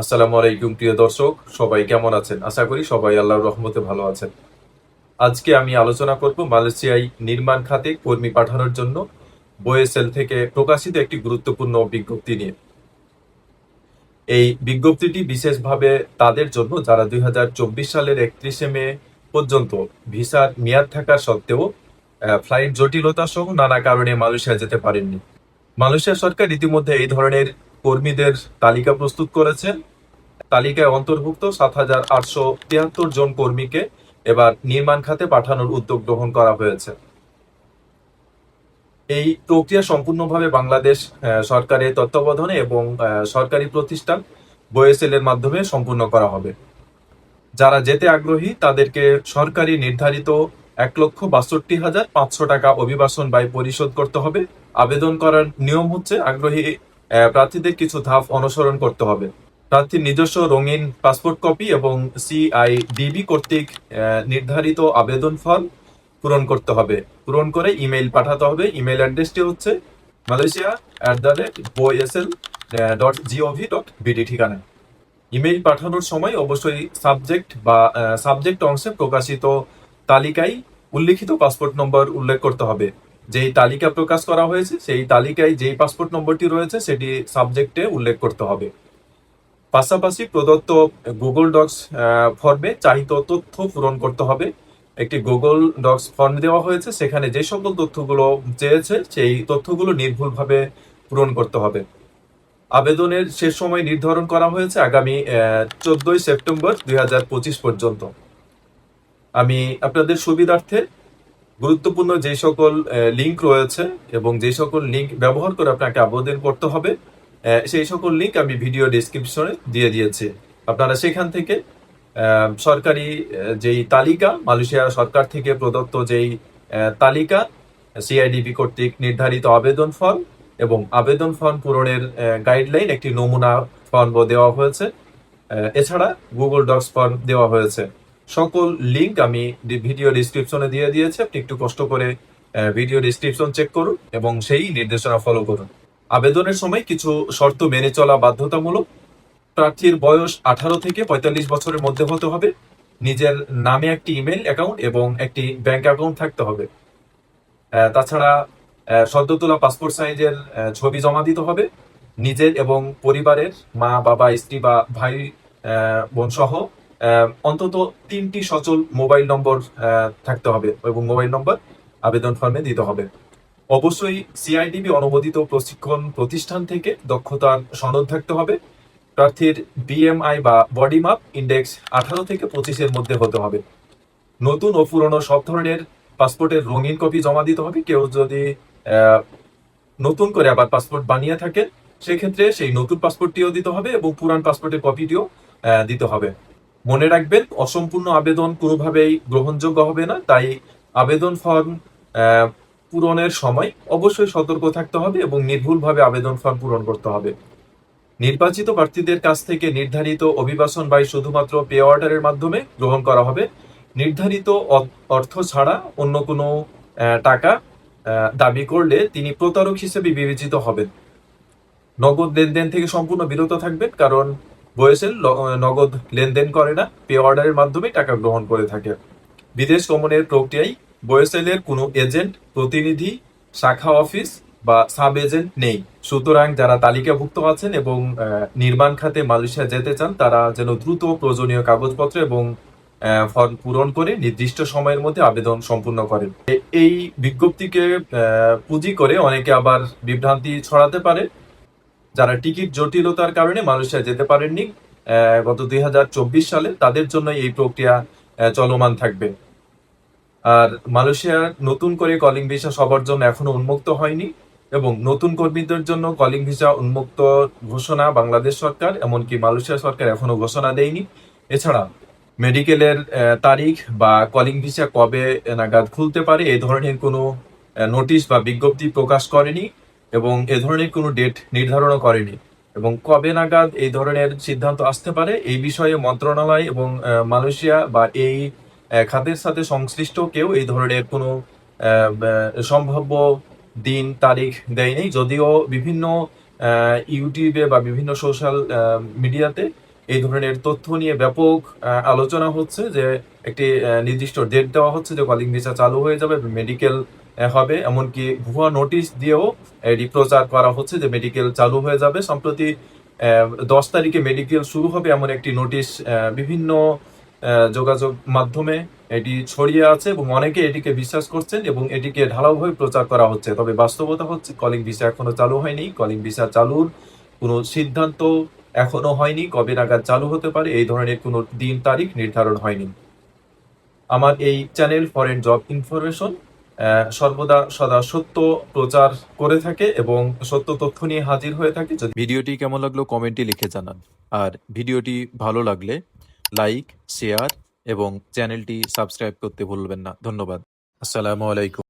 আসসালামু আলাইকুম, প্রিয় দর্শক। সবাই কেমন আছেন? আশা করি সবাই আল্লাহর রহমতে ভালো আছেন। আজকে আমি আলোচনা করব মালয়েশিয়ায় নির্মাণ খাতে কর্মী পাঠানোর জন্য বোয়েসেল থেকে প্রকাশিত একটি গুরুত্বপূর্ণ বিজ্ঞপ্তি নিয়ে। এই বিজ্ঞপ্তিটি বিশেষভাবে তাদের জন্য, যারা দুই হাজার চব্বিশ সালের একত্রিশে মে পর্যন্ত ভিসার মেয়াদ থাকা সত্ত্বেও ফ্লাইট জটিলতা সহ নানা কারণে মালয়েশিয়া যেতে পারেননি। মালয়েশিয়া সরকার ইতিমধ্যে এই ধরনের কর্মীদের তালিকা প্রস্তুত করেছে। তালিকায় অন্তর্ভুক্ত সাত হাজার আটশো তিয়াত্তর জন কর্মীকে এবার নির্মাণ খাতে পাঠানোর উদ্যোগ গ্রহণ করা হয়েছে। এই প্রক্রিয়া সম্পূর্ণভাবে বাংলাদেশ সরকারের তত্ত্বাবধানে এবং সরকারি প্রতিষ্ঠান বোয়েসেল এর মাধ্যমে সম্পূর্ণ করা হবে। যারা যেতে আগ্রহী, তাদেরকে সরকারি নির্ধারিত এক লক্ষ বাষট্টি হাজার পাঁচশো টাকা অভিবাসন ব্যয় পরিশোধ করতে হবে। আবেদন করার নিয়ম হচ্ছে আগ্রহী প্রার্থীদের কিছু ধাপ অনুসরণ করতে হবে। প্রার্থীর নিজস্ব রঙিন পাসপোর্ট কপি এবং সিআইডিবি কর্তৃক নির্ধারিত আবেদন ফর্ম পূরণ করতে হবে। পূরণ করে ইমেইল পাঠাতে হবে। ইমেইল অ্যাড্রেসটি হচ্ছে Malaysia at the rate BOESL dot GOV dot BD ঠিকানা। ইমেইল পাঠানোর সময় অবশ্যই সাবজেক্ট বা সাবজেক্ট অংশে প্রকাশিত তালিকায় উল্লিখিত পাসপোর্ট নম্বর উল্লেখ করতে হবে। যেই তালিকা প্রকাশ করা হয়েছে, সেই তালিকায় যেই পাসপোর্ট নম্বরটি রয়েছে, সেটি সাবজেক্টে উল্লেখ করতে হবে। পাশাপাশি প্রদত্ত গুগল ডক্স ফর্মে চাহিত তথ্য পূরণ করতে হবে। একটি গুগল ডক্স ফর্ম দেওয়া হয়েছে, সেখানে যে সকল তথ্যগুলো চেয়েছে, সেই তথ্যগুলো নির্ভুলভাবে পূরণ করতে হবে। আবেদনের শেষ সময় নির্ধারণ করা হয়েছে আগামী চোদ্দই সেপ্টেম্বর দুই হাজার পঁচিশ পর্যন্ত। আমি আপনাদের সুবিধার্থে গুরুত্বপূর্ণ যে সকল লিংক রয়েছে এবং যে সকল লিংক ব্যবহার করে আপনাকে আবেদন করতে হবে সেই সকল লিঙ্ক আমি ভিডিও ডিসক্রিপশনে দিয়ে দিয়েছি। আপনারা সেখান থেকে সরকারি যেই তালিকা, মালয়েশিয়া সরকার থেকে প্রদত্ত যেই তালিকা সিআইডিবি কর্তৃক নির্ধারিত আবেদন ফর্ম এবং আবেদন ফর্ম পূরণের গাইডলাইন একটি নমুনা ফর্ম দেওয়া হয়েছে। এছাড়া গুগল ডক্স ফর্ম দেওয়া হয়েছে। সকল লিংক আমি ভিডিও ডিসক্রিপশনে দিয়ে দিয়েছি। আপনি একটু কষ্ট করে ভিডিও ডিসক্রিপশন চেক করুন এবং সেই নির্দেশনা ফলো করুন। আবেদনের সময় কিছু শর্ত মেনে চলা বাধ্যতামূলক। প্রার্থীর বয়স আঠারো থেকে পঁয়তাল্লিশ বছরের মধ্যে হতে হবে। নিজের নামে একটি ইমেল অ্যাকাউন্ট এবং একটি ব্যাংক অ্যাকাউন্ট থাকতে হবে। তাছাড়া সদ্য তোলা পাসপোর্ট সাইজের ছবি জমা দিতে হবে। নিজের এবং পরিবারের মা, বাবা, স্ত্রী বা ভাই বোন সহ অন্তত তিনটি সচল মোবাইল নম্বর থাকতে হবে এবং মোবাইল নম্বর আবেদন ফর্মে দিতে হবে। অবশ্যই সিআইডিবি অনুমোদিত প্রশিক্ষণ প্রতিষ্ঠান থেকে দক্ষতার সনদ থাকতে হবে। প্রার্থীর বিএমআই বা বডি মাপ ইন্ডেক্স আঠারো থেকে পঁচিশের মধ্যে হতে হবে। নতুন ও পুরনো সব ধরনের পাসপোর্টের রঙিন কপি জমা দিতে হবে। কেউ যদি নতুন করে আবার পাসপোর্ট বানিয়ে থাকে সেক্ষেত্রে সেই নতুন পাসপোর্টটিও দিতে হবে এবং পুরান পাসপোর্টের কপিটিও দিতে হবে। মনে রাখবেন, অসম্পূর্ণ আবেদন কোনোভাবেই গ্রহণযোগ্য হবে না। তাই আবেদন ফর্ম পূরণের সময় অবশ্যই সতর্ক থাকতে হবে এবং নির্ভুলভাবে আবেদন ফর্ম পূরণ করতে হবে। নির্বাচিত প্রার্থীদের কাছ থেকে নির্ধারিত অভিবাসন ব্যয় শুধুমাত্র পে অর্ডারের মাধ্যমে গ্রহণ করা হবে। নির্ধারিত অর্থ ছাড়া অন্য কোনো টাকা দাবি করলে তিনি প্রতারক হিসেবে বিবেচিত হবেন। নগদ লেনদেন থেকে সম্পূর্ণ বিরত থাকবেন কারণ বয়েসেল নগদ লেনদেন করে না পে অর্ডারের মাধ্যমে টাকা গ্রহণ করে থাকে। বিদেশ গমনের প্রক্রিয়ায় বয়েসেলের কোনো এজেন্ট, প্রতিনিধি, শাখা অফিস বা সাব এজেন্ট নেই। সুতরাং যারা তালিকাভুক্ত আছেন এবং নির্মাণ খাতে মালয়েশিয়া যেতে চান, তারা যেন দ্রুত প্রয়োজনীয় কাগজপত্র এবং ফর্ম পূরণ করে নির্দিষ্ট সময়ের মধ্যে আবেদন সম্পূর্ণ করেন। এই বিজ্ঞপ্তিকে পুঁজি করে অনেকে আবার বিভ্রান্তি ছড়াতে পারে। যারা টিকিট জটিলতার কারণে মালয়েশিয়া যেতে পারেননি গত দুই হাজার চব্বিশ সালে, তাদের জন্য এই প্রক্রিয়া চলমান থাকবে। আর মালয়েশিয়ার নতুন করে কলিং ভিসা সবার জন্য এখনও উন্মুক্ত হয়নি এবং নতুন কর্মীদের জন্য কলিং ভিসা উন্মুক্ত ঘোষণা বাংলাদেশ সরকার, এমনকি মালয়েশিয়া সরকার এখনও ঘোষণা দেয়নি। এছাড়া মেডিকেলের তারিখ বা কলিং ভিসা কবে নাগাদ খুলতে পারে এই ধরনের কোনো নোটিশ বা বিজ্ঞপ্তি প্রকাশ করেনি এবং এ ধরনের কোনো ডেট নির্ধারণও করেনি। এবং কবে নাগাদ এই ধরনের সিদ্ধান্ত আসতে পারে এই বিষয়ে মন্ত্রণালয় এবং মালয়েশিয়া বা এই খাতের সাথে সংশ্লিষ্ট কেউ এই ধরনের কোনো সম্ভাব্য দিন, তারিখ দেয়নি। যদিও বিভিন্ন ইউটিউবে বা বিভিন্ন সোশ্যাল মিডিয়াতে এই ধরনের তথ্য নিয়ে ব্যাপক আলোচনা হচ্ছে যে একটি নির্দিষ্ট ডেট দেওয়া হচ্ছে যে কলিং ভিসা চালু হয়ে যাবে মেডিকেল হবে। এমনকি ভুয়া নোটিশ দিয়েও এটি প্রচার করা হচ্ছে যে মেডিকেল চালু হয়ে যাবে। সম্প্রতি দশ তারিখে মেডিকেল শুরু হবে এমন একটি নোটিশ বিভিন্ন যোগাযোগ মাধ্যমে এটি ছড়িয়ে আছে এবং অনেকে এটিকে বিশ্বাস করছেন এবং এটিকে ঢালাওভাবে প্রচার করা হচ্ছে। তবে বাস্তবতা হচ্ছে, কলিং ভিসা এখনও চালু হয়নি। কলিং ভিসা চালুর কোনো সিদ্ধান্ত এখনও হয়নি। কবে নাগাদ চালু হতে পারে, এই ধরনের কোনো দিন তারিখ নির্ধারণ হয়নি। আমার এই চ্যানেল ফরেন জব ইনফরমেশন সর্বদা সদা সত্য প্রচার করে থাকে এবং সত্য তথ্য নিয়ে হাজির হয়ে থাকে। ভিডিওটি কেমন লাগল কমেন্টে লিখে জানান। আর ভিডিওটি ভালো লাগলে লাইক শেয়ার এবং চ্যানেলটি সাবস্ক্রাইব করতে ভুলবেন না। ধন্যবাদ। আসসালামু আলাইকুম।